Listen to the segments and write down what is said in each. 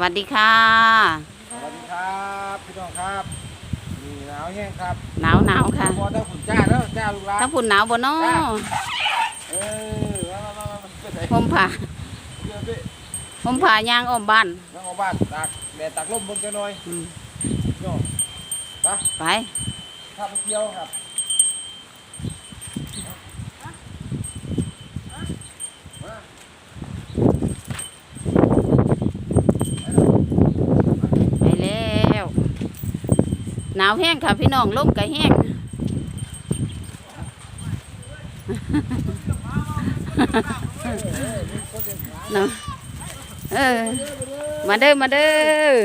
สวัสดีค่ะ สวัสดีครับพี่น้องครับนี่หนาวแห้งครับหนาวหนาวค่ะพอถ้าฝุ่นจ้าแล้วจ้าลูกหลานถ้าฝุ่นหนาวบ่เนาะเออมามามามามาไปไหนผมผ่าเดี๋ยวพี่ผมผ่ายางอ้อมบ้านนั่งเอาบ้านตากแดดตากลมบนกันหน่อยอืมพี่น้องไปไปข้าไปเที่ยวครับมา ไปแล้วหนาวแห้งค่ะพี่น้องลมก็แห้งเนาะเออ มาเด้อมาเด้อ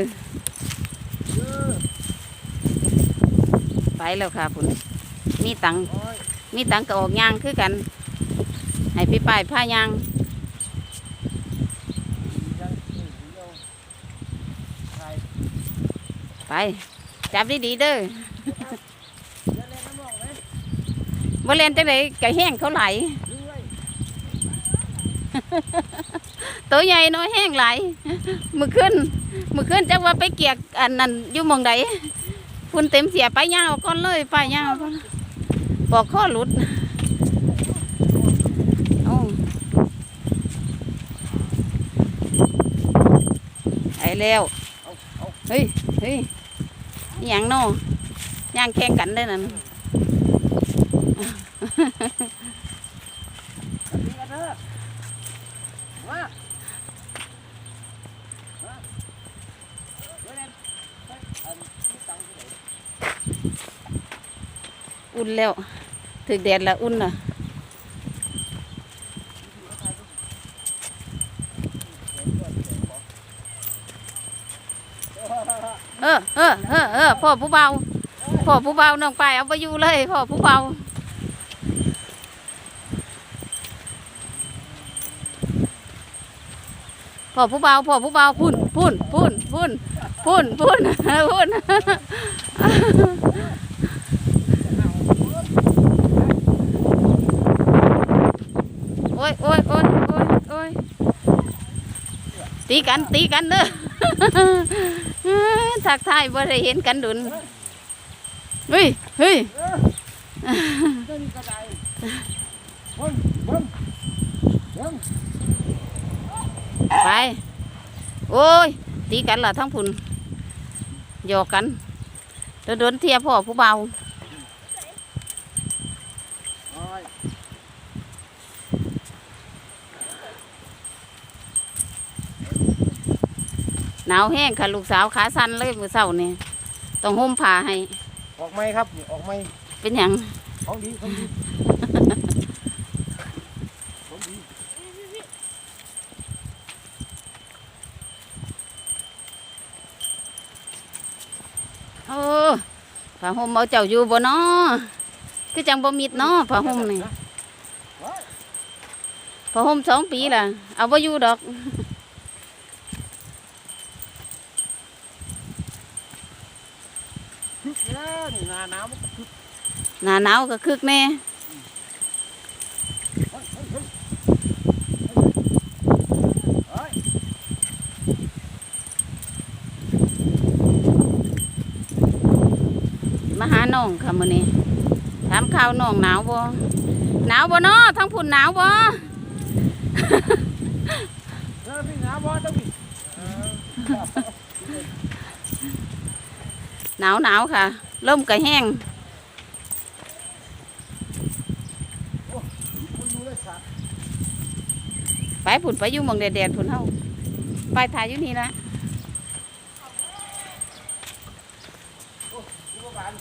ไปแล้วค่ะพุ่นมีตังมีตังก็ออกยางคือกัน ให้พี่ป้ายผ้ายางไป จับดีๆเด้อเดี๋ยวเล่นน้ำมองไหมบ่เล่นจังไดก็แห้งเขาไหลเรื่อยตัวใหญ่น้อยแห้งไหลมือขึ้นมือขึ้นจักว่าไปเกียกอันนั้นอยู่หมองใดฝุ่นเต็มเสียไปย่างเอาก้อนเลยไปย่างเอาก้อนปอกข้อหลุดโอ้ไอ้แล้วเอาเอาเฮ้ย เฮ้ย อหย่างโน่ย่างแข่งกันได้อนั่นอันนี้กันเถอะมามาเดี๋ยวเล่นเฮ้ยอันนี้ตังค์ที่ไหนอุ่นแล้ว ถึกแดดแล้วอุ่นน่ะเออเออเออเออ พ่อผู้เบาพ่อผู้เบาน้องไปเอาไปอยู่เลยพ่อผู้เบาพ่อผู้เบาพ่อผู้เบาพุ่นพุ่นพุ่นพุ่นพุ่นพุ่นพุ่นโอ้ยโอ้ยโอ้ยโอ้ยโอ้ยตีกันตีกันเด้อ ทักทายบ่ได้เห็นกันดุนเฮ้ยเฮ้ยเต้นกระไดเบิ้งเบิ้งเบิ้งไป โอ้ย ตีกันล่ะทั้งพุ่นหยอกกันโดนโดนเทียพ่อผู้เบา โอ้ย หนาวแห้งค่ะลูกสาวขาสั้นเลยมือเศร้านี่ต้องห่มผ้าให้ ออกไหมครับนี่ออกไหมเป็นหยังของดีของดีของดีโอ้ผ้าห่มเอาเจ้าอยู่บ่เนาะคือจังบ่มิดเนาะผ้าห่มนี่ผ้าห่มสองปีล่ะ เอาบ่อยู่ดอก คึกนะนี่หนาหนาวมันก็คึกหน้าหนาวก็คึกแน่เฮ้ยเฮ้ยเฮ้ยเฮ้ยมาหาน้องค่ะมื้อนี้ถามข่าวน้องหนาวบ่หนาวบ่เนาะทั้งพุ่นหนาวบ่ เฮ้ยพี่หนาวบ่ต้องพี่ หนาวหนาวค่ะลมก็แห้งคนอยู่เลยสัตว์ไปพุ่นไปอยู่หมองแดดๆพุ่นเฮาไปถ่ายอยู่นี่ละอยู่ประมาณ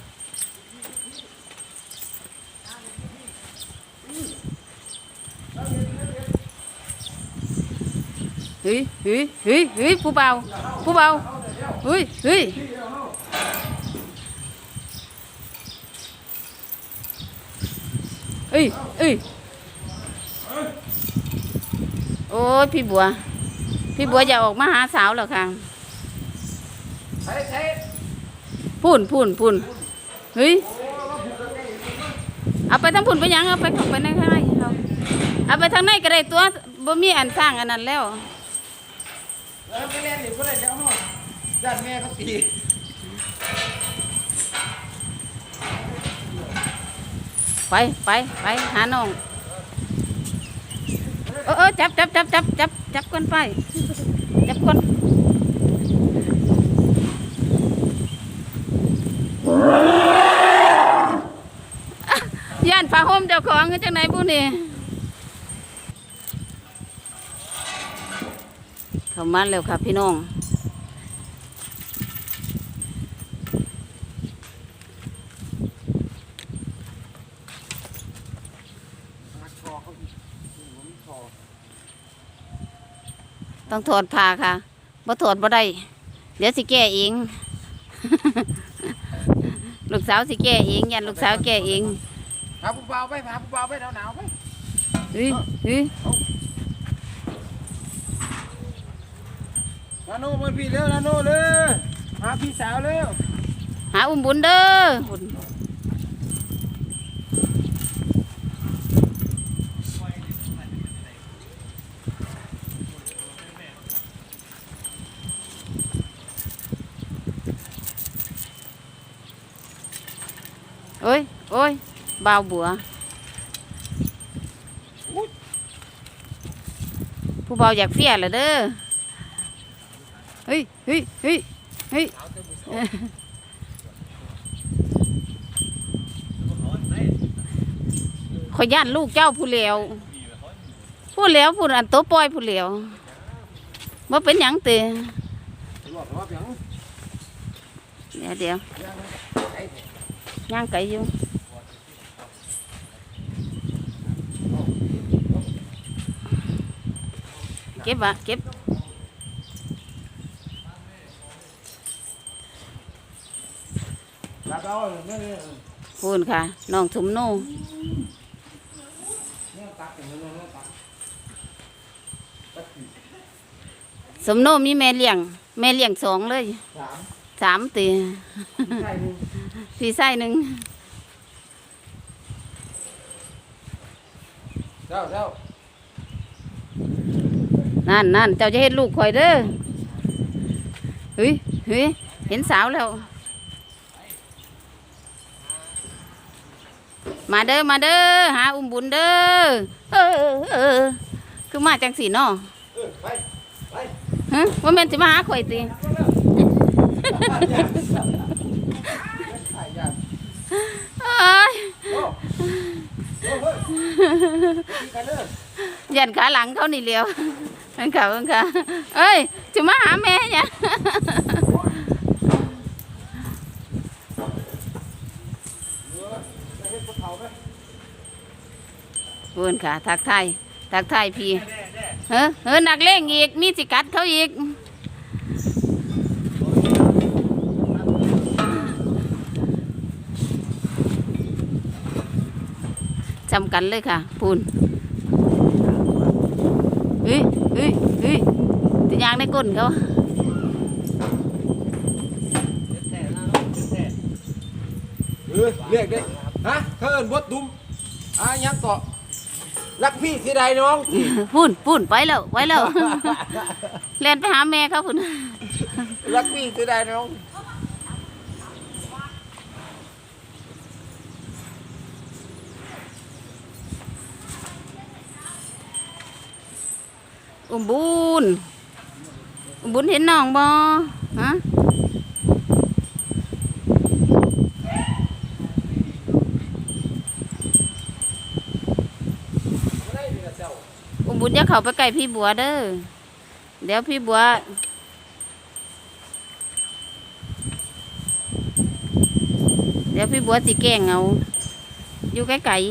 เฮ้ยเฮ้ยเฮ้ยเฮ้ยผู้เบาผู้เบาเฮ้ยเฮ้ย เอ้ยเอ้ยโอ้ยพี่บัว พี่บัวอย่าออกมาหาสาวแล้วค่ะพุ่นพุ่นพุ่นเฮ้ยเอาไปทั้งพุ่นไปยังเอาไปข้าไปในข้างในเอาเอาไปทางในก็ได้ตัวบ่มีอันสร้างอันนั้นแล้วเอแล้วไปเล่นอยู่เพื่อนเดี๋ยวห้องญาติแม่เขาตี ไปไปไปหาน้องเออเออจับจับจับจับจับจับกันไป จับกันย่านผ้าห่มเจ้าของจังไหนบุนี่เข้ามาเร็วค่ะพี่น้อง มาคอเขาอีกผมคอ ต้องถอดผ้าค่ะบ่ถอดบ่ได้ เดี๋ยวสิแก้เอง ลูกสาวสิแก้เองยันลูกสาวแก้เองพาผู้บ่าวไปพาผู้บ่าวไปหนาวหนาวๆไปเฮ้ยเฮ้ยนาโน่มันพี่เร็วนาโน่เลยหาพี่สาวเร็วหาอุ้มบุญเด้อ บุญโอ้ยโอ้ยบ่าวบัว ผู้บ่าวอยากเฟียเหรอเด้อเฮ้ยเฮ้ยเฮ้ยเฮ้ยขอยย่านลูกเจ้าผู้เหลวผู้เหลวผู้อันโตปล่อยผู้เหลวว่าเป็นหยังเตะบอกว่าเพียงเดี๋ยวเดี๋ยวไอ้ ย่างไก่อยู่เก็บอะเก็บพูนค่ะน้องถุมนเนี่ยตักอย่างนี้เนี่ยตักตักสี่สมโนมีแม่เลี้ยง แม่เลี้ยงสองเลยสามสามตี ใช่หนึ่งพี่ไส้หนึ่งเจ้าเจ้านั่นนั่นเจ้าจะเห็นลูกข่อยเด้อเฮ้ยเฮ้ยเห็นสาวแล้ว มาเด้อมาเด้อหาอุ้มบุญเด้อเออเออเออคือมาจังสีเนาะเออไปไปฮะว่าแม่นสิมาหาข่อยติ ถ่ายยาก เอ้ย โอ้โอ้เฮ้ ยันขาหลังเขานี่เลียวนั่นเขานั่นเขาเอ้ยจะมาหาแม่เนี่ยเห็นขาไหมเพื่อนค่ะ ทักไทยทักไทยพี่เฮ้อเฮ้อนักเลงอีก มีสิกัดเขาอีก จำกันเลยค่ะพูนเฮ้ยเฮ้ยเฮ้ยติยางในก้นเขาเออเรียกได้ฮะเขาเอิ้นบดดุมอะยังเกาะรักพี่เสียดายน้องพูนพูนไปแล้วไปแล้วเรียนไปหาแม่เขาพูนรักพี่เสียดายน้อง อุมบุญอุมบุญเห็นน้องบ่ฮะอุมบุญอย่าเข้าไปใกล้พี่บัวเด้อเดี๋ยวพี่บัวเดี๋ยวพี่บัวสิแกงเอา อยู่ไกลๆ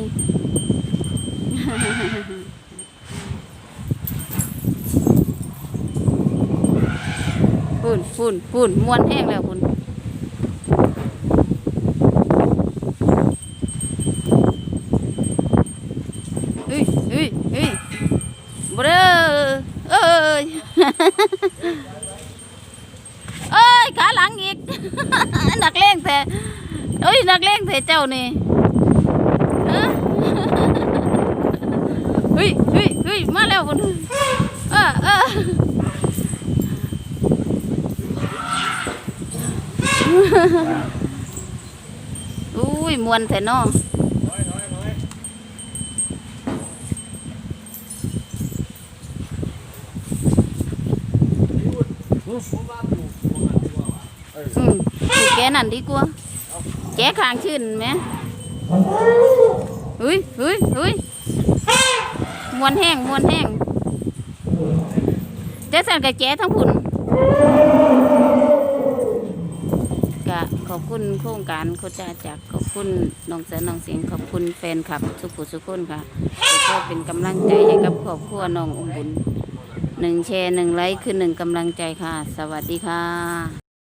พุ่นพุ่นพุ่นมวนแห้งแล้วพุ่นเฮ้ยเฮ้ยเฮ้ยบเด้อเอ้ยเอ้ยขาหลังอีกนักเลงแต่เอ้ยนักเลงแต่เจ้านี่เฮ้ยเฮ้ยเฮ้ยมาแล้วพุ่นเออเออ อุ้ยมวนแท้เนาะอืมแกนั่นดีกว่าแกข้างชื่นไหมเฮ้ยเฮ้ยเฮ้ยมวนแห้งมวนแห้งเจ๊สันกับแกทั้งพุ่นกะขอบ คุณโครงการโคจาจากขอบคุณน้องเสือน้องเสียงขอบคุณแฟนคลับสุขุสุขคนค่ะแล้วก็เป็นกำลังใจให้กับครอบครัวน้ององบุญหนึ่งแชร์หนึ่งไลค์คือหนึ่งกำลังใจค่ะ สวัสดีค่ะ